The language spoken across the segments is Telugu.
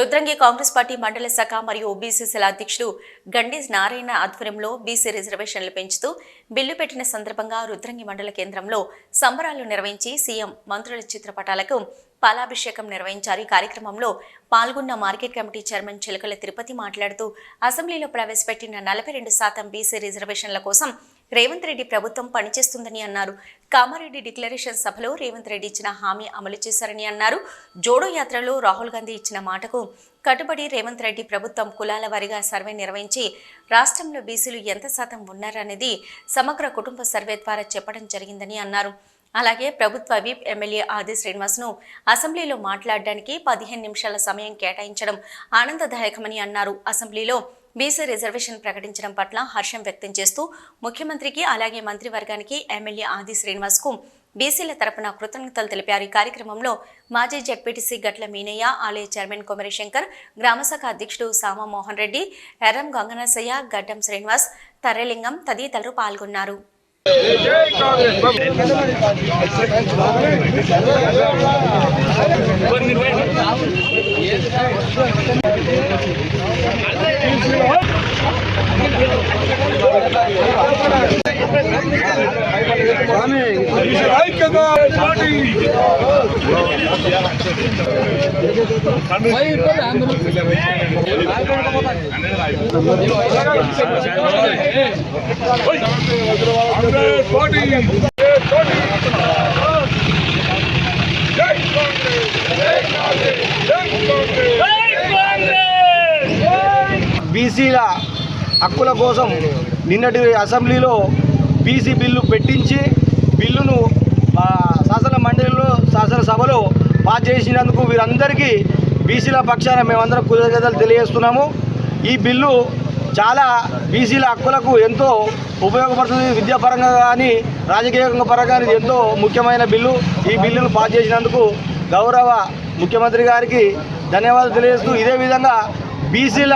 రుద్రంగి కాంగ్రెస్ పార్టీ మండల శాఖ మరియు బీసీసీల అధ్యక్షుడు గండి నారాయణ ఆధ్వర్యంలో బీసీ రిజర్వేషన్లు పెంచుతూ బిల్లు పెట్టిన సందర్భంగా రుద్రంగి మండల కేంద్రంలో సంబరాలు నిర్వహించి సీఎం మంత్రుల చిత్రపటాలకు పాలాభిషేకం నిర్వహించారు. ఈ కార్యక్రమంలో పాల్గొన్న market committee chairman Chilakala Tirupati మాట్లాడుతూ అసెంబ్లీలో ప్రవేశపెట్టిన నలభై రెండు శాతం బీసీ రిజర్వేషన్ల కోసం రేవంత్ రెడ్డి ప్రభుత్వం పనిచేస్తుందని అన్నారు. కామారెడ్డి డిక్లరేషన్ సభలో రేవంత్ రెడ్డి ఇచ్చిన హామీ అమలు చేశారని అన్నారు. జోడో యాత్రలో రాహుల్ గాంధీ ఇచ్చిన మాటకు కట్టుబడి రేవంత్ రెడ్డి ప్రభుత్వం కులాల వారీగా సర్వే నిర్వహించి రాష్ట్రంలో బీసీలు ఎంత శాతం ఉన్నారనేది సమగ్ర కుటుంబ సర్వే ద్వారా చెప్పడం జరిగిందని అన్నారు. అలాగే ప్రభుత్వ విప్ ఎమ్మెల్యే ఆది శ్రీనివాస్ను అసెంబ్లీలో మాట్లాడడానికి పదిహేను నిమిషాల సమయం కేటాయించడం ఆనందదాయకమని అన్నారు. అసెంబ్లీలో బీసీ రిజర్వేషన్ ప్రకటించడం పట్ల హర్షం వ్యక్తం చేస్తూ ముఖ్యమంత్రికి అలాగే మంత్రివర్గానికి ఎమ్మెల్యే ఆది శ్రీనివాస్కు బీసీల తరపున కృతజ్ఞతలు తెలిపారు. ఈ కార్యక్రమంలో మాజీ జడ్పీటీసీ గట్ల మీనయ్య ఆలయ చైర్మన్ కుమరిశంకర్ గ్రామశాఖ అధ్యక్షుడు సామ మోహన్ రెడ్డి ఎర్రం గంగనసయ్య గడ్డం శ్రీనివాస్ తర్రెలింగం తదితరులు పాల్గొన్నారు. ఐక్యత పార్టీ బీసీల హక్కుల కోసం నిన్నటి అసెంబ్లీలో బీసీ బిల్లు పెట్టించి బిల్లును ఆ, శాసన మండలిలో శాసనసభలో పాస్ చేసినందుకు వీరందరికీ బీసీల పక్షాన మేమందరం కృతజ్ఞతలు తెలియజేస్తున్నాము. ఈ బిల్లు చాలా బీసీల హక్కులకు ఎంతో ఉపయోగపడుతుంది. విద్యాపరంగా కానీ రాజకీయ పరంగా కానీ ఎంతో ముఖ్యమైన బిల్లు. ఈ బిల్లును పాస్ చేసినందుకు గౌరవ ముఖ్యమంత్రి గారికి ధన్యవాదాలు తెలియజేస్తూ ఇదే విధంగా బీసీల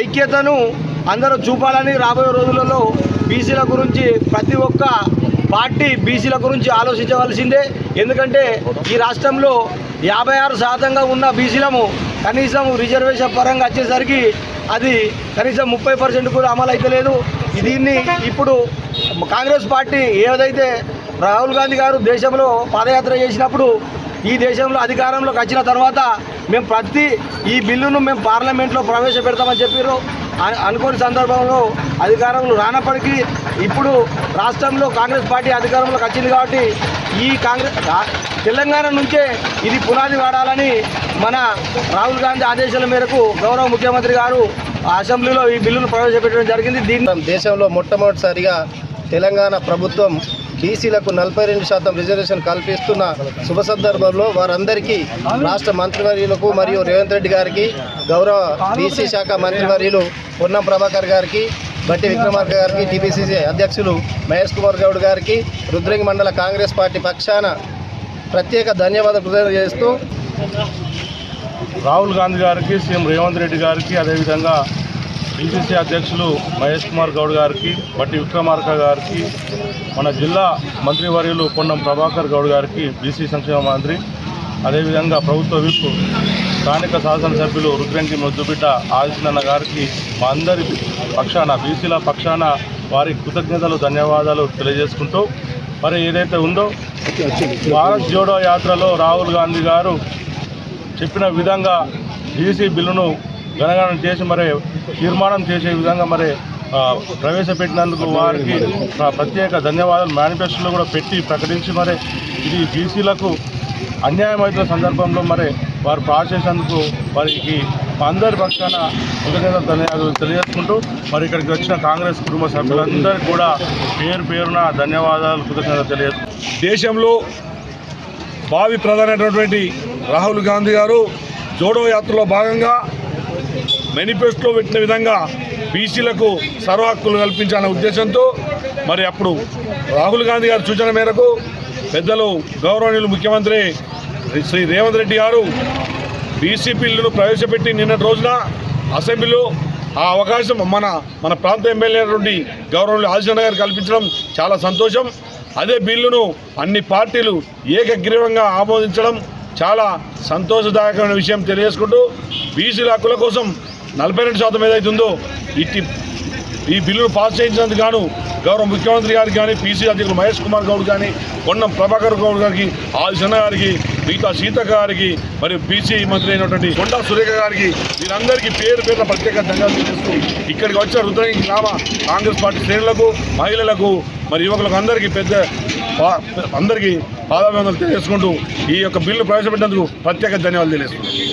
ఐక్యతను అందరూ చూపాలని రాబోయే రోజులలో బీసీల గురించి ప్రతి ఒక్క పార్టీ బీసీల గురించి ఆలోచించవలసిందే. ఎందుకంటే ఈ రాష్ట్రంలో యాభై ఆరు శాతంగా ఉన్న బీసీలము కనీసం రిజర్వేషన్ పరంగా వచ్చేసరికి అది కనీసం ముప్పై పర్సెంట్ కూడా అమలు అయితలేదు దీన్ని ఇప్పుడు కాంగ్రెస్ పార్టీ ఏదైతే రాహుల్ గాంధీ గారు దేశంలో పాదయాత్ర చేసినప్పుడు ఈ దేశంలో అధికారంలోకి వచ్చిన తర్వాత మేము ప్రతి ఈ బిల్లును మేము పార్లమెంట్లో ప్రవేశపెడతామని చెప్పారు అనుకోని సందర్భంలో అధికారంలో రానప్పటికీ ఇప్పుడు రాష్ట్రంలో కాంగ్రెస్ పార్టీ అధికారంలోకి వచ్చింది కాబట్టి ఈ కాంగ్రెస్ తెలంగాణ నుంచే ఇది పునాది వాడాలని మన రాహుల్ గాంధీ ఆదేశాల మేరకు గౌరవ ముఖ్యమంత్రి గారు అసెంబ్లీలో ఈ బిల్లును ప్రవేశపెట్టడం జరిగింది. దీన్ని దేశంలో మొట్టమొదటిసారిగా తెలంగాణ ప్రభుత్వం బీసీలకు నలభై రెండు శాతం రిజర్వేషన్ కల్పిస్తున్న శుభ సందర్భంలో వారందరికీ రాష్ట్ర మంత్రివర్యులకు మరియు రేవంత్ రెడ్డి గారికి గౌరవ బీసీ శాఖ మంత్రివర్యులు పొన్నం ప్రభాకర్ గారికి బట్టి విక్రమార్క గారికి టీపీసీసీ అధ్యక్షులు మహేష్ కుమార్ గౌడ్ గారికి రుద్రంగి మండల కాంగ్రెస్ పార్టీ పక్షాన ప్రత్యేక ధన్యవాదాలు కృతజ్ఞతలు చేస్తూ రాహుల్ గాంధీ గారికి సీఎం రేవంత్ రెడ్డి గారికి అదేవిధంగా బీసీసీ అధ్యక్షులు మహేష్ కుమార్ గౌడ్ గారికి బట్టి విక్రమార్క గారికి మన జిల్లా మంత్రివర్యులు పొన్నం ప్రభాకర్ గౌడ్ గారికి బీసీ సంక్షేమ మంత్రి అదేవిధంగా ప్రభుత్వ విప్ స్థానిక శాసనసభ్యులు రుద్రంకి ముద్దుబిడ్డ ఆదిశనన్న గారికి మా అందరి పక్షాన బీసీల పక్షాన వారి కృతజ్ఞతలు ధన్యవాదాలు తెలియజేసుకుంటూ మరి ఏదైతే ఉందో భారత్ జోడో యాత్రలో రాహుల్ గాంధీ గారు చెప్పిన విధంగా బీసీ బిల్లును గణగణన చేసి మరి తీర్మానం చేసే విధంగా మరి ప్రవేశపెట్టినందుకు వారికి ప్రత్యేక ధన్యవాదాలు. మేనిఫెస్టోలో కూడా పెట్టి ప్రకటించి మరి ఇది బీసీలకు అన్యాయం అవుతున్న సందర్భంలో మరి వారు పాస్ వారికి అందరి పక్షాన కృతజ్ఞతలు ధన్యవాదాలు తెలియజేసుకుంటూ మరి ఇక్కడికి వచ్చిన కాంగ్రెస్ కుటుంబ సభ్యులందరికీ కూడా పేరు పేరున ధన్యవాదాలు కృతజ్ఞతలు తెలియజేసుకుంటాం దేశంలో భావి ప్రధానమైనటువంటి రాహుల్ గాంధీ గారు జోడో యాత్రలో భాగంగా మేనిఫెస్టోలో పెట్టిన విధంగా బీసీలకు సర్వ హక్కులు కల్పించాలనే ఉద్దేశంతో మరి అప్పుడు రాహుల్ గాంధీ గారి సూచన మేరకు పెద్దలు గౌరవనీయులు ముఖ్యమంత్రి శ్రీ రేవంత్ రెడ్డి గారు బీసీ బిల్లును ప్రవేశపెట్టి నిన్నటి రోజున అసెంబ్లీలో ఆ అవకాశం మన మన ప్రాంత ఎమ్మెల్యే నుండి గౌరవనీయులు ఆదిత్యనారాయణ గారు కల్పించడం చాలా సంతోషం. అదే బిల్లును అన్ని పార్టీలు ఏకగ్రీవంగా ఆమోదించడం చాలా సంతోషదాయకమైన విషయం తెలియజేసుకుంటూ బీసీల హక్కుల కోసం నలభై రెండు శాతం ఏదైతే ఉందో ఇట్టి ఈ బిల్లును పాస్ చేయించినందుకు గాను గౌరవ ముఖ్యమంత్రి గారికి కానీ పీసీ అధ్యక్షులు మహేష్ కుమార్ గౌడ్ కానీ పొన్నం ప్రభాకర్ గౌడ్ గారికి ఆదిశన్న గారికి మిగతా సీతక్క గారికి మరియు బీసీ మంత్రి అయినటువంటి కొండా సురేఖ గారికి వీరందరికీ పేరు పేరున ప్రత్యేక ధన్యవాదాలు తెలుస్తూ ఇక్కడికి వచ్చిన రుద్రంగి గ్రామ కాంగ్రెస్ పార్టీ శ్రేణులకు మహిళలకు మరి యువకులకు అందరికీ పెద్ద అందరికీ పాదాభివందనలు తెలియజేసుకుంటూ ఈ యొక్క బిల్లు ప్రవేశపెట్టినందుకు ప్రత్యేక ధన్యవాదాలు తెలియజేస్తున్నాను.